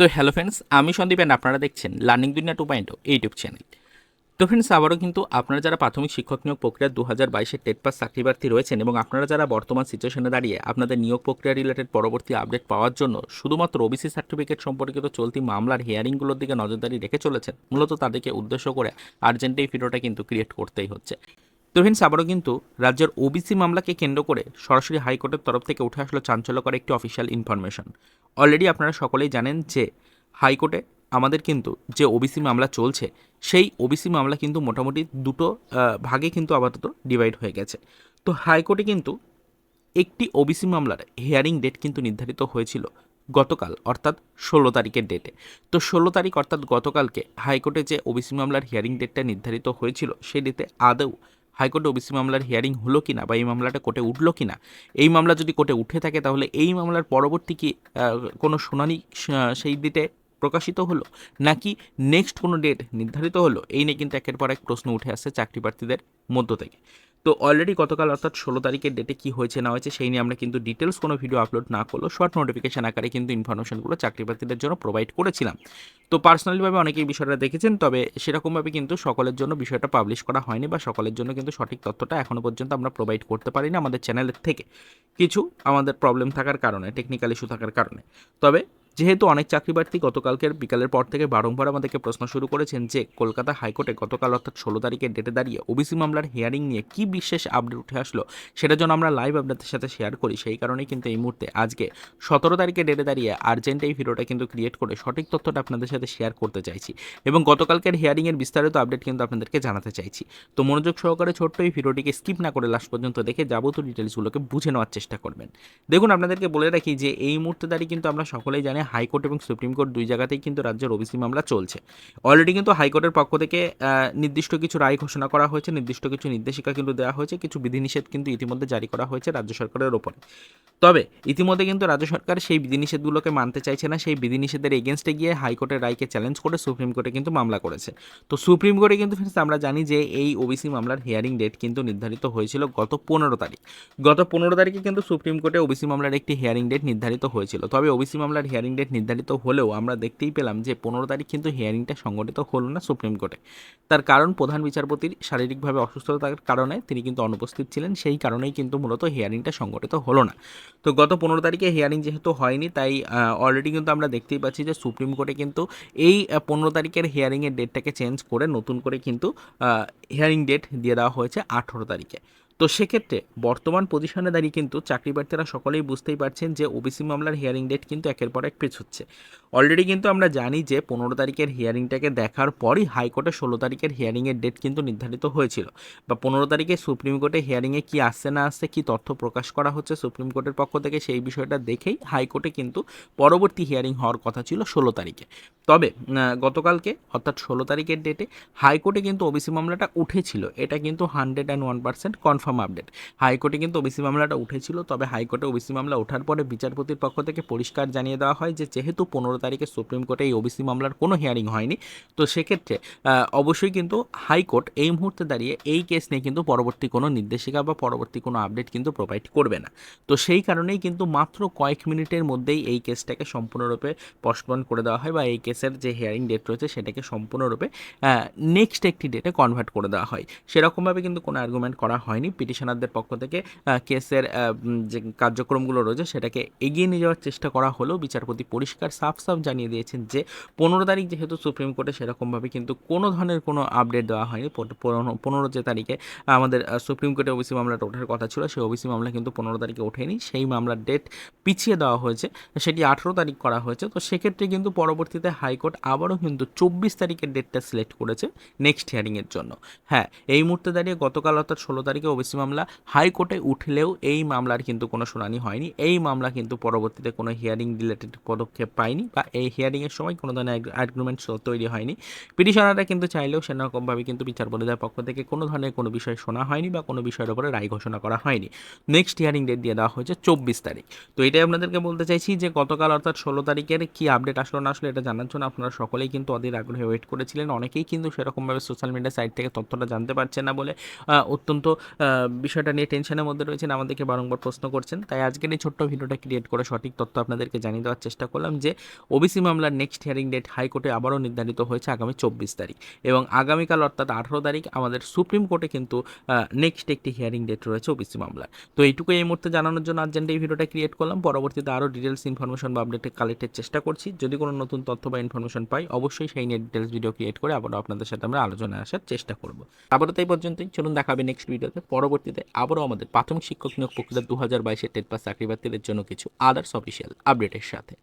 তো hello friends আমি Sandeep and আপনারা দেখছেন learning Duniya two point YouTube channel তো ফ্রেন্ডস আবারও কিন্তু আপনারা যারা প্রাথমিক শিক্ষক নিয়োগ প্রক্রিয়া দু হাজার বাইশের টেট পাস চাকরি প্রার্থী রয়েছেন এবং আপনারা যারা বর্তমান সিচুয়েশনে দাঁড়িয়ে আপনাদের নিয়োগ প্রক্রিয়া রিলেটেড পরবর্তী আপডেট পাওয়ার জন্য শুধুমাত্র ওবিসি সার্টিফিকেট সম্পর্কিত চলতি মামলার হিয়ারিংগুলোর দিকে নজরদারি রেখে চলেছেন, মূলত তাদেরকে উদ্দেশ্য করে আর্জেন্ট এই ভিডিওটা কিন্তু ক্রিয়েট করতেই হচ্ছে। তো আবারও কিন্তু রাজ্যের ওবিসি মামলাকে কেন্দ্র করে সরাসরি হাইকোর্টের তরফ থেকে উঠে আসলো চাঞ্চল্যকর একটি অফিসিয়াল ইনফরমেশন। অলরেডি আপনারা সকলেই জানেন যে হাইকোর্টে আমাদের কিন্তু যে ওবিসি মামলা চলছে, সেই ওবিসি মামলা কিন্তু মোটামুটি দুটো ভাগে কিন্তু আপাতত ডিভাইড হয়ে গেছে। তো হাইকোর্টে কিন্তু একটি ওবিসি মামলার হিয়ারিং ডেট কিন্তু নির্ধারিত হয়েছিল গতকাল, অর্থাৎ ষোলো তারিখের ডেটে তো ষোলো তারিখ, অর্থাৎ গতকালকে হাইকোর্টে যে ওবিসি মামলার হিয়ারিং ডেটটা নির্ধারিত হয়েছিল সেই ডেটে আদৌ হাইকোর্টে ওবিসি মামলার হিয়ারিং হলো কি না বা এই মামলাটা কোর্টে উঠল কি না এই মামলা যদি কোর্টে উঠে থাকে তাহলে এই মামলার পরবর্তী কি কোনো শুনানি সেই ডেটে প্রকাশিত হলো? নাকি নেক্সট কোনো ডেট নির্ধারিত হলো? এই নিয়ে কিন্তু একের পর এক প্রশ্ন উঠে আসছে চাকরি প্রার্থীদের মধ্য থেকে। তো অলরেডি গতকাল অর্থাৎ ষোলো তারিখের ডেটে কী হয়েছে না হয়েছে সেই নিয়ে আমরা কিন্তু ডিটেলস কোনো ভিডিও আপলোড না করলেও শর্ট নোটিফিকেশন আকারে কিন্তু ইনফরমেশনগুলো চাকরি প্রার্থীদের জন্য প্রোভাইড করেছিলাম। তো পার্সোনালিভাবে অনেকেই বিষয়টা দেখেছেন, তবে সেরকমভাবে কিন্তু সকলের জন্য বিষয়টা পাবলিশ করা হয়নি বা সকলের জন্য কিন্তু সঠিক তথ্যটা এখনও পর্যন্ত আমরা প্রোভাইড করতে পারিনি আমাদের চ্যানেলের থেকে। কিছু আমাদের প্রবলেম থাকার কারণে টেকনিক্যাল ইস্যু থাকার কারণে। তবে যেহেতু অনেক চাকরি প্রার্থী গতকালকের বিকালের পর থেকে বারংবার আমাদেরকে প্রশ্ন শুরু করেছেন যে কলকাতা হাইকোর্টে গতকাল অর্থাৎ ষোলো তারিখের ডেটে দাঁড়িয়ে ওবিসি মামলার হিয়ারিং নিয়ে কি বিশেষ আপডেট উঠে আসলো, সেটা জন্য আমরা লাইভ আপনাদের সাথে শেয়ার করি। সেই কারণেই কিন্তু এই মুহূর্তে আজকে সতেরো তারিখে ডেটে দাঁড়িয়ে আর্জেন্ট এই ভিডিওটা কিন্তু ক্রিয়েট করে সঠিক তথ্যটা আপনাদের সাথে শেয়ার করতে চাইছি এবং গতকালকের হিয়ারিংয়ের বিস্তারিত আপডেট কিন্তু আপনাদেরকে জানাতে চাইছি। তো মনোযোগ সহকারে ছোট্ট এই ভিডিওটিকে স্কিপ না করে লাস্ট পর্যন্ত দেখে যাবতীয় ডিটেলসগুলোকে বুঝে নেওয়ার চেষ্টা করবেন। দেখুন, আপনাদেরকে বলে রাখি যে এই মুহূর্তে দাঁড়িয়ে কিন্তু আমরা সকলেই জানি হাইকোর্ট এবং সুপ্রিম কোর্ট দুই জায়গাতেই কিন্তু রাজ্যের ওবিসি মামলা চলছে। অলরেডি কিন্তু হাইকোর্টের পক্ষ থেকে নির্দিষ্ট কিছু রায় ঘোষণা করা হয়েছে, নির্দিষ্ট কিছু নির্দেশিকা কিন্তু দেওয়া হয়েছে, কিছু বিধিনিষেধ কিন্তু ইতিমধ্যে জারি করা হয়েছে রাজ্য সরকারের ওপরে। তবে ইতিমধ্যে কিন্তু রাজ্য সরকার সেই বিধিনিষেধগুলোকে মানতে চাইছে না, সেই বিধিনিষেধের এগেনস্টে গিয়ে হাইকোর্টের রায়কে চ্যালেঞ্জ করে সুপ্রিম কোর্টে কিন্তু মামলা করেছে। তো সুপ্রিম কোর্টে কিন্তু আমরা জানি যে এই ওবিসি মামলার হিয়ারিং ডেট কিন্তু নির্ধারিত হয়েছিল গত পনেরো তারিখ। গত পনেরো তারিখে কিন্তু সুপ্রিম কোর্টে ওবিসি মামলার একটি হিয়ারিং ডেট নির্ধারিত হয়েছিল। তবে ওবিসি মামলার হিয়ারিং ডেট নির্ধারিত হলেও আমরা দেখতেই পেলাম যে পনেরো তারিখ কিন্তু হিয়ারিংটা সংগঠিত হলো না সুপ্রিম কোর্টে। তার কারণ প্রধান বিচারপতির শারীরিকভাবে অসুস্থতার কারণে তিনি কিন্তু অনুপস্থিত ছিলেন, সেই কারণেই কিন্তু মূলত হিয়ারিংটা সংগঠিত হলো না। তো গত পনেরো তারিখে হিয়ারিং যেহেতু হয়নি, তাই অলরেডি কিন্তু আমরা দেখতেই পাচ্ছি যে সুপ্রিম কোর্টে কিন্তু এই পনেরো তারিখের হিয়ারিংয়ের ডেটটাকে চেঞ্জ করে নতুন করে কিন্তু হিয়ারিং ডেট দিয়ে দেওয়া হয়েছে আঠেরো তারিখে। তো সেক্ষেত্রে বর্তমান পজিশনে দাঁড়িয়ে কিন্তু চাকরি প্রার্থীরা সকলেই বুঝতেই পারছেন যে ওবিসি মামলার হিয়ারিং ডেট কিন্তু একের পর এক পেছ হচ্ছে। অলরেডি কিন্তু আমরা জানি যে পনেরো তারিখের হিয়ারিংটাকে দেখার পরই হাইকোর্টে ষোলো তারিখের হিয়ারিংয়ের ডেট কিন্তু নির্ধারিত হয়েছিল। বা পনেরো তারিখে সুপ্রিম কোর্টে হিয়ারিংয়ে কি আসছে না আসছে, কি তথ্য প্রকাশ করা হচ্ছে সুপ্রিম কোর্টের পক্ষ থেকে সেই বিষয়টা দেখেই হাইকোর্টে কিন্তু পরবর্তী হিয়ারিং হওয়ার কথা ছিল ষোলো তারিখে। তবে গতকালকে অর্থাৎ ষোলো তারিখের ডেটে হাইকোর্টে কিন্তু ওবিসি মামলাটা উঠেছিল। এটা কিন্তু hundred and one percent confirm update হাইকোর্টে কিন্তু ওবিসি মামলাটা উঠেছিল, তবে হাইকোর্টে ওবিসি মামলা ওঠার পরে বিচারপতির পক্ষ থেকে পরিষ্কার জানিয়ে দেওয়া হয় যে, যেহেতু পনেরো তারিখে সুপ্রিম কোর্টে এই ওবিসি মামলার কোনো হিয়ারিং হয়নি, তো সেক্ষেত্রে অবশ্যই কিন্তু হাইকোর্ট এই মুহূর্তে দাঁড়িয়ে এই কেস নিয়ে কিন্তু পরবর্তী কোনো নির্দেশিকা বা পরবর্তী কোনো আপডেট কিন্তু প্রোভাইড করবে না। তো সেই কারণেই কিন্তু মাত্র কয়েক মিনিটের মধ্যেই এই কেসটাকে সম্পূর্ণরূপে পোস্টপন করে দেওয়া হয় বা এই কেসের যে হিয়ারিং ডেট রয়েছে, সেটাকে সম্পূর্ণরূপে নেক্সট একটি ডেটে কনভার্ট করে দেওয়া হয়। সেরকমভাবে কিন্তু কোনো আর্গুমেন্ট করা হয়নি। পিটিশনারদের পক্ষ থেকে কেসের যে কার্যক্রমগুলো রয়েছে সেটাকে এগিয়ে নিয়ে যাওয়ার চেষ্টা করা হলেও বিচারপতি পরিষ্কার সাফ সাফ জানিয়ে দিয়েছেন যে, পনেরো তারিখ যেহেতু সুপ্রিম কোর্টে সেরকমভাবে কিন্তু কোনো ধরনের কোনো আপডেট দেওয়া হয়নি। পনেরো- যে তারিখে আমাদের সুপ্রিম কোর্টে ওবিসি মামলাটা ওঠার কথা ছিল, সেই ওবিসি মামলা কিন্তু পনেরো তারিখে ওঠেনি। সেই মামলার ডেট পিছিয়ে দেওয়া হয়েছে, সেটি আঠেরো তারিখ করা হয়েছে। তো সেক্ষেত্রে কিন্তু পরবর্তীতে হাইকোর্ট আবারও কিন্তু চব্বিশ তারিখের ডেটটা সিলেক্ট করেছে নেক্সট হিয়ারিংয়ের জন্য। হ্যাঁ এই মুহূর্তে দাঁড়িয়ে গতকাল অর্থাৎ ষোলো তারিখে ওবিসি মামলা হাইকোর্টে উঠলেও এই মামলার কিন্তু কোনো শুনানি হয়নি। এই মামলা কিন্তু পরবর্তীতে কোনো হিয়ারিং রিলেটেড পদক্ষেপ পায়নি বা এই হিয়ারিংয়ের সময় কোনো ধরনের আর্গুমেন্ট তৈরি হয়নি। পিটিশনাররা কিন্তু চাইলেও সেরকমভাবে কিন্তু বিচারপতিদের পক্ষ থেকে কোনো ধরনের কোনো বিষয় শোনা হয়নি বা কোনো বিষয়ের উপরে রায় ঘোষণা করা হয়নি। নেক্সট হিয়ারিং ডেট দিয়ে দেওয়া হয়েছে চব্বিশ তারিখ। তো এটাই আপনাদেরকে বলতে চাইছি যে গতকাল অর্থাৎ ষোলো তারিখের কি আপডেট আসলো না আসলে এটা জানার জন্য আপনারা সকলেই কিন্তু অধীর আগ্রহে ওয়েট করেছিলেন। অনেকেই কিন্তু সেরকমভাবে সোশ্যাল মিডিয়া সাইট থেকে তথ্যটা জানতে পারছেন না বলে অত্যন্ত বিষয়টা নিয়ে টেনশনের মধ্যে রয়েছেন, আমাদেরকে বারংবার প্রশ্ন করছেন। তাই আজকের এই ছোট্ট ভিডিওটা ক্রিয়েট করে সঠিক তথ্য আপনাদেরকে জানিয়ে দেওয়ার চেষ্টা করলাম যে ওবিসি মামলার নেক্সট হিয়ারিং ডেট হাইকোর্টে আবারও নির্ধারিত হয়েছে আগামী চব্বিশ তারিখ। এবং আগামীকাল অর্থাৎ আঠারো তারিখ আমাদের সুপ্রিম কোর্টে কিন্তু নেক্সট একটি হিয়ারিং ডেট রয়েছে ওবিসি মামলার। তো এইটুকু এই মুহূর্তে জানানোর জন্য আর্জেন্ট এই ভিডিওটা ক্রিয়েট করলাম। পরবর্তীতে আরও ডিটেলস ইনফরমেশন বা আপডেট কালেক্টের চেষ্টা করছি। যদি কোনো নতুন তথ্য বা ইনফরমেশন পাই, অবশ্যই সেই নিয়ে ডিটেলস ভিডিও ক্রিয়েট করে আবারও আপনাদের সাথে আমরা আলোচনায় আসার চেষ্টা করব। আবারও তাই পর্যন্তই। চলুন দেখাবে নেক্সট ভিডিওতে পরবর্তীতে আবারও আমাদের প্রাথমিক শিক্ষক নিয়োগ প্রক্রিয়া দু হাজার বাইশের টেট পাস চাকরি প্রার্থীদের জন্য কিছু আদার্স অফিসিয়াল আপডেটের সাথে।